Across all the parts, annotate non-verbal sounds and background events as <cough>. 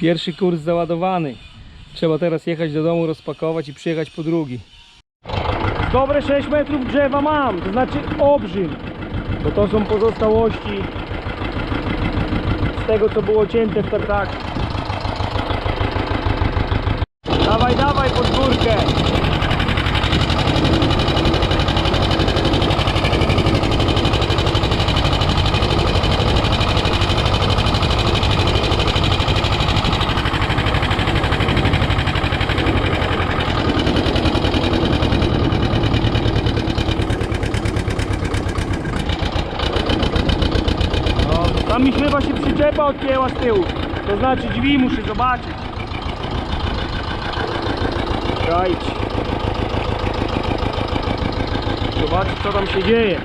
Pierwszy kurs załadowany. Trzeba teraz jechać do domu, rozpakować i przyjechać po drugi. Dobre 6 metrów drzewa mam, to znaczy obrzym. Bo to są pozostałości z tego co było cięte w tartaku. Dawaj, dawaj pod górkę. No, tam mi chyba się przyczepa odpięła z tyłu. To znaczy drzwi muszę zobaczyć. Czekajcie. Zobaczyć co tam się dzieje.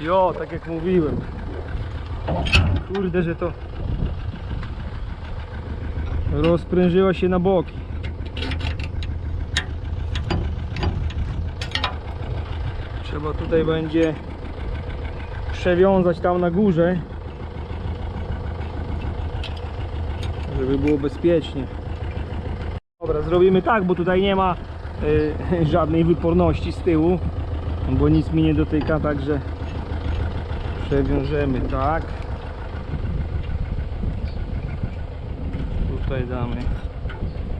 Jo, tak jak mówiłem. Kurde, że to rozprężyła się na boki. Trzeba tutaj będzie przewiązać tam na górze, żeby było bezpiecznie. Dobra, zrobimy tak, bo tutaj nie ma y, <laughs> żadnej wyporności z tyłu, bo nic mi nie dotyka, także przewiążemy tak. Tutaj damy.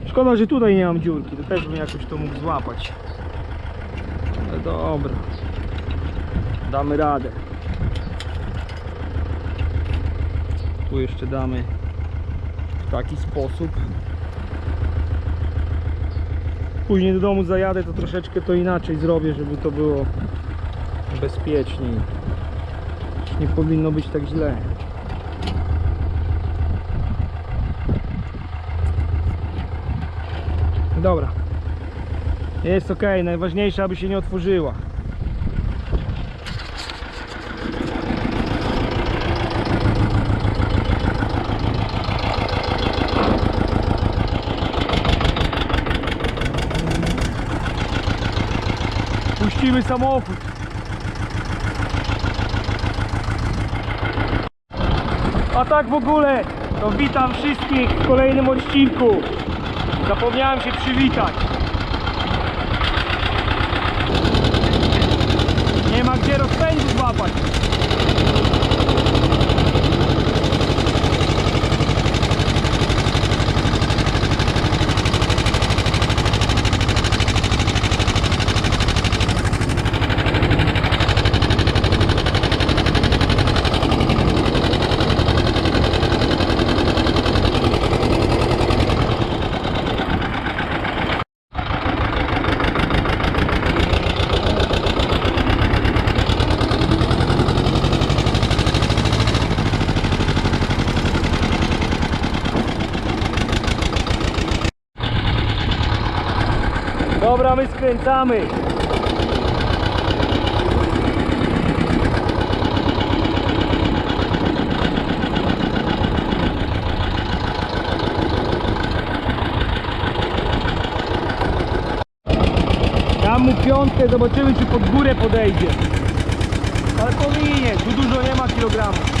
Szkoda, że tutaj nie mam dziurki, to też bym jakoś to mógł złapać. Ale dobra. Damy radę. Jeszcze damy w taki sposób. Później do domu zajadę, to troszeczkę to inaczej zrobię, żeby to było bezpieczniej. Nie powinno być tak źle. Dobra. Jest ok, najważniejsze aby się nie otworzyła. Puścimy samochód. A tak w ogóle, to witam wszystkich w kolejnym odcinku. Zapomniałem się przywitać. Nie ma gdzie rozpędu złapać. Dobra, my skręcamy. Dam mu piątkę, zobaczymy czy pod górę podejdzie. Ale powinien, tu dużo nie ma kilogramów.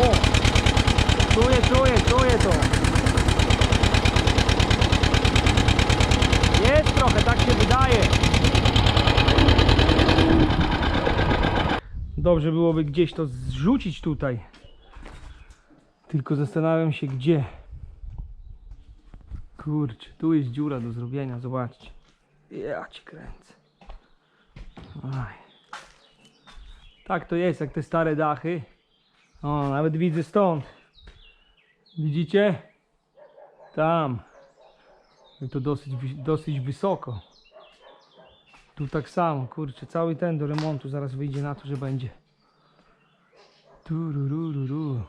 O! Czuję, czuję, czuję to. Jest trochę, tak się wydaje. Dobrze byłoby gdzieś to zrzucić tutaj. Tylko zastanawiam się gdzie. Kurczę, tu jest dziura do zrobienia, zobaczcie. Ja ci kręcę. Aj. Tak to jest, jak te stare dachy. O, nawet widzę stąd. Widzicie? Tam. I to dosyć, dosyć wysoko. Tu tak samo, kurczę, cały ten do remontu zaraz wyjdzie na to, że będzie. Tururururu.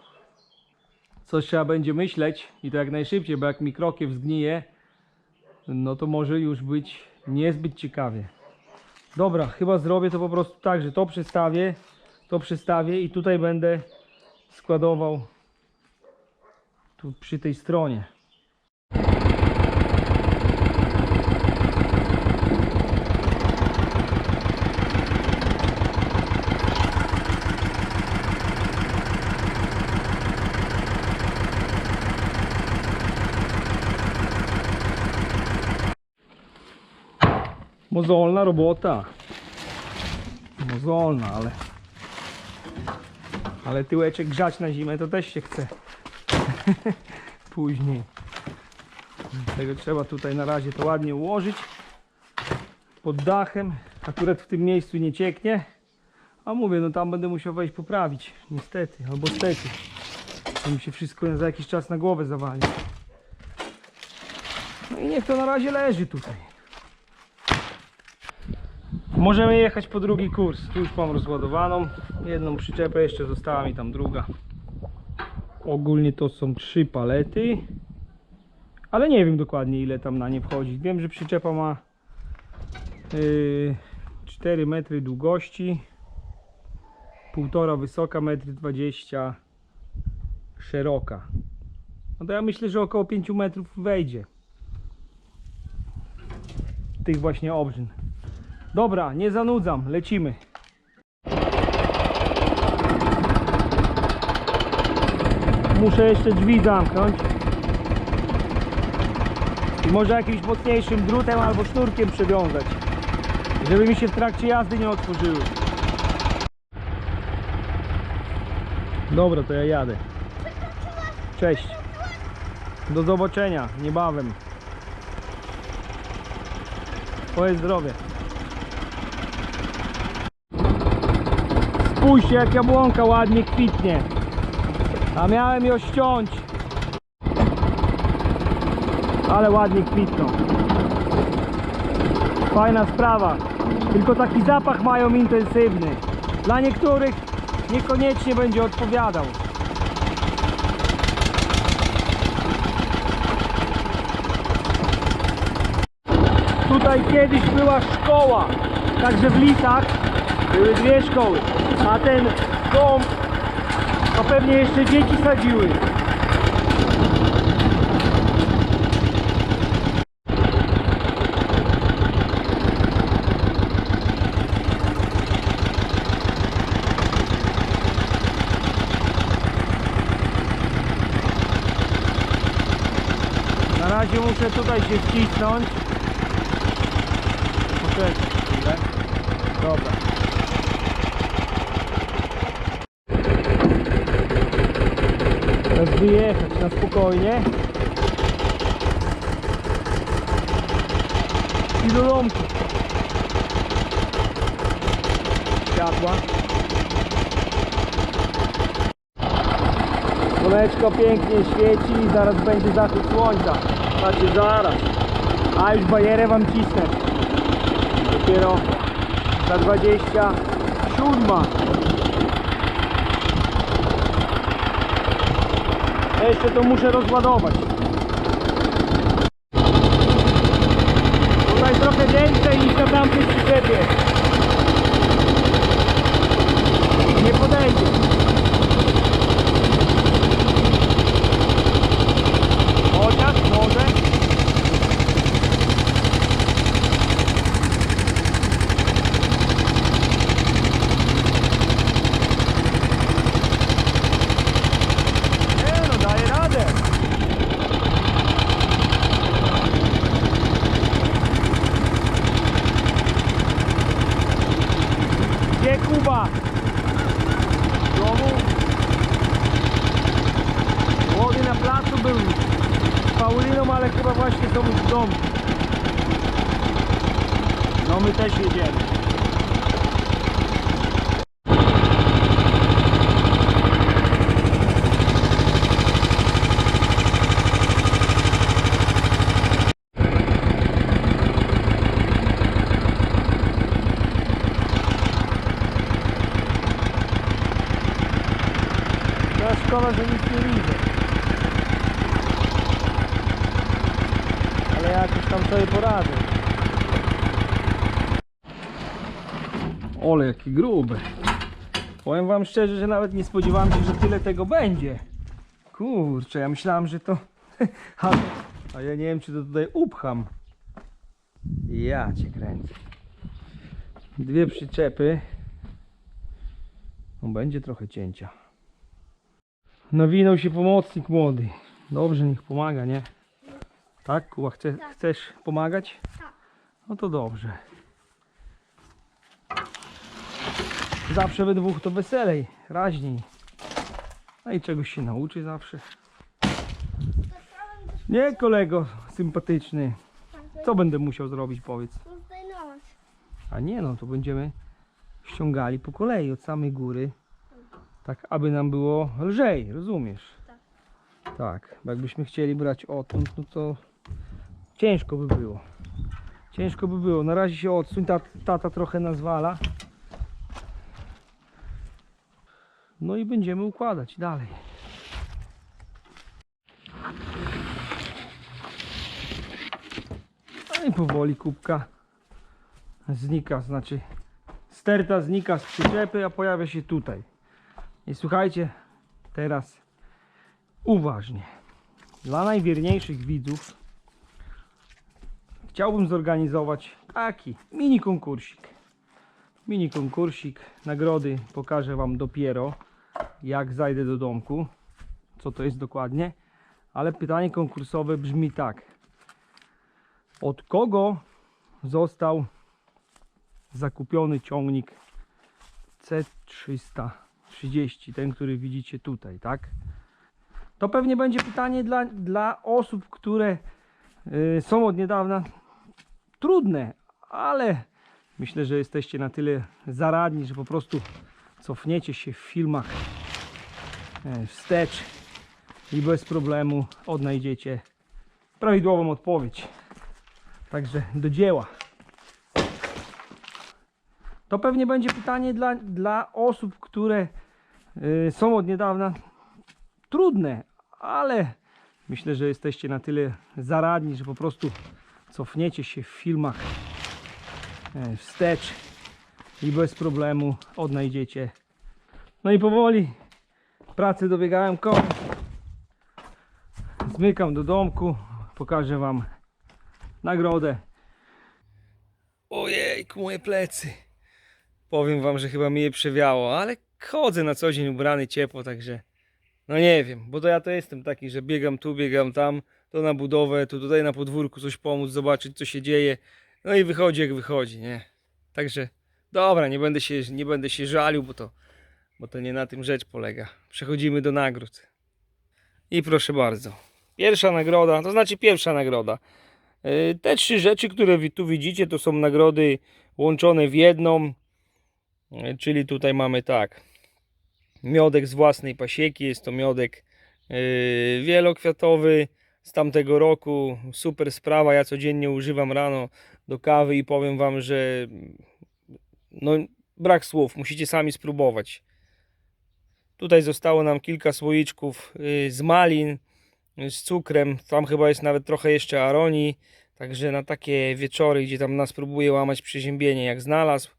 Coś trzeba będzie myśleć i to jak najszybciej, bo jak mi krokiew zgnije, no to może już być niezbyt ciekawie. Dobra, chyba zrobię to po prostu tak, że to przestawię, to przestawię i tutaj będę składował Tu przy tej stronie. Mozolna robota. Mozolna, ale... Ale tyłeczek grzać na zimę to też się chce. <laughs> Później. Tego trzeba tutaj na razie to ładnie ułożyć. Pod dachem. Akurat w tym miejscu nie cieknie. A mówię, no tam będę musiał wejść poprawić. Niestety, albo stety. To mi się wszystko za jakiś czas na głowę zawali. No i niech to na razie leży tutaj. Możemy jechać po drugi kurs. Tu już mam rozładowaną. Jedną przyczepę, jeszcze została mi tam druga. Ogólnie to są trzy palety. Ale nie wiem dokładnie ile tam na nie wchodzi. Wiem, że przyczepa ma yy, 4 metry długości. 1,5 wysoka, 1,20 m szeroka. No to ja myślę, że około 5 metrów wejdzie. Tych właśnie obrzyn. Dobra, nie zanudzam, lecimy. Muszę jeszcze drzwi zamknąć. I może jakimś mocniejszym drutem albo sznurkiem przewiązać. Żeby mi się w trakcie jazdy nie otworzyły. Dobra, to ja jadę. Cześć. Do zobaczenia niebawem. Twoje zdrowie. Spójrzcie jak jabłonka ładnie kwitnie. A miałem ją ściąć. Ale ładnie kwitną. Fajna sprawa. Tylko taki zapach mają intensywny. Dla niektórych niekoniecznie będzie odpowiadał. Tutaj kiedyś była szkoła. Także w Lisach były dwie szkoły. A ten dom to pewnie jeszcze dzieci sadziły. Na razie muszę tutaj się wcisnąć. Poczekaj. Dobra. Wyjechać na spokojnie. I do domku. Światła. Słoneczko pięknie świeci i zaraz będzie zachód słońca. Znaczy zaraz. A już bajerę wam cisnę. Dopiero za 27. Ja Jeszcze to muszę rozładować. Tutaj trochę więcej niż na tamtej przyczepie. Nie podejdzie. Chociaż może. Nie no, daje radę. Gdzie Kuba? W domu? Placu był Pauliną, ale chyba właśnie są w domu. No my też jedziemy. Teraz szkoda, że nic nie widzę. Ale jakoś tam sobie poradzę. Ole, jakie grube. Powiem wam szczerze, że nawet nie spodziewałem się, że tyle tego będzie. Kurczę, ja myślałem, że to... <laughs> A ja nie wiem, czy to tutaj upcham. Ja cię kręcę. Dwie przyczepy. No, będzie trochę cięcia. Nawinął się pomocnik młody. Dobrze, niech pomaga, nie? Tak, Kuba, chce, Tak. chcesz pomagać? Tak. No to dobrze. Zawsze we dwóch to weselej, raźniej. No i czegoś się nauczy zawsze. Nie, kolego sympatyczny. Co będę musiał zrobić, powiedz? A nie, no to będziemy ściągali po kolei od samej góry. Tak, aby nam było lżej, rozumiesz? Tak. Tak, bo jakbyśmy chcieli brać odtąd, no to ciężko by było. Ciężko by było. Na razie się odsuń, ta, tata trochę nazwala. No i będziemy układać dalej. No i powoli kubka znika, znaczy sterta znika z przyczepy, a pojawia się tutaj. I słuchajcie, teraz uważnie. Dla najwierniejszych widzów chciałbym zorganizować taki mini konkursik. Mini konkursik. Nagrody pokażę Wam dopiero, jak zajdę do domku. Co to jest dokładnie. Ale pytanie konkursowe brzmi tak. Od kogo został zakupiony ciągnik C330, ten, który widzicie tutaj, tak? To pewnie będzie pytanie dla, dla osób, które y, są od niedawna trudne, ale myślę, że jesteście na tyle zaradni, że po prostu cofniecie się w filmach e, wstecz i bez problemu odnajdziecie prawidłową odpowiedź. Także do dzieła. To pewnie będzie pytanie dla, dla osób, które y, są od niedawna trudne, ale myślę, że jesteście na tyle zaradni, że po prostu cofniecie się w filmach e, wstecz i bez problemu odnajdziecie. No i powoli pracy dobiegałem końca. Zmykam do domku, pokażę Wam nagrodę. Ojejku, moje plecy. Powiem Wam, że chyba mi je przewiało, ale chodzę na co dzień ubrany ciepło, także no nie wiem, bo to ja to jestem taki, że biegam tu, biegam tam, to na budowę, tu tutaj na podwórku coś pomóc, zobaczyć co się dzieje. No i wychodzi jak wychodzi, nie? Także dobra, nie będę się, nie będę się żalił, bo to, bo to nie na tym rzecz polega. Przechodzimy do nagród. I proszę bardzo. Pierwsza nagroda, to znaczy pierwsza nagroda. Yy, Te trzy rzeczy, które tu widzicie, to są nagrody łączone w jedną. Yy, Czyli tutaj mamy tak. Miodek z własnej pasieki, jest to miodek yy, wielokwiatowy z tamtego roku. Super sprawa, ja codziennie używam rano do kawy i powiem wam, że no brak słów, musicie sami spróbować. Tutaj zostało nam kilka słoiczków yy, z malin, yy, z cukrem, tam chyba jest nawet trochę jeszcze aronii, także na takie wieczory, gdzie tam nas próbuje łamać przeziębienie, jak znalazł.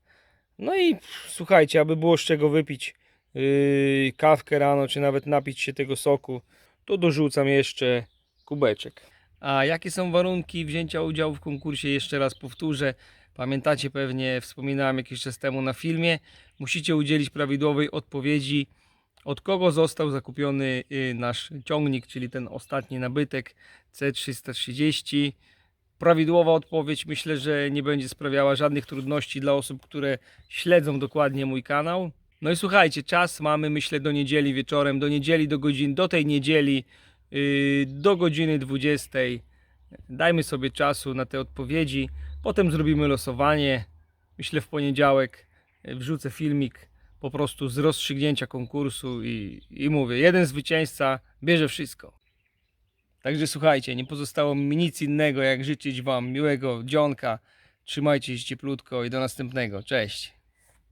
No i słuchajcie, aby było z czego wypić yy, kawkę rano, czy nawet napić się tego soku, to dorzucam jeszcze kubeczek. A jakie są warunki wzięcia udziału w konkursie? Jeszcze raz powtórzę. Pamiętacie pewnie, wspominałem jakiś czas temu na filmie. Musicie udzielić prawidłowej odpowiedzi, od kogo został zakupiony y, nasz ciągnik, czyli ten ostatni nabytek C330. Prawidłowa odpowiedź myślę, że nie będzie sprawiała żadnych trudności dla osób, które śledzą dokładnie mój kanał. No i słuchajcie, czas mamy myślę do niedzieli wieczorem, do niedzieli do godzin, do tej niedzieli do godziny 20. Dajmy sobie czasu na te odpowiedzi. Potem zrobimy losowanie. Myślę w poniedziałek yy, wrzucę filmik po prostu z rozstrzygnięcia konkursu i, i mówię, jeden zwycięzca bierze wszystko. Także słuchajcie, nie pozostało mi nic innego jak życzyć Wam miłego dzionka. Trzymajcie się cieplutko i do następnego. Cześć.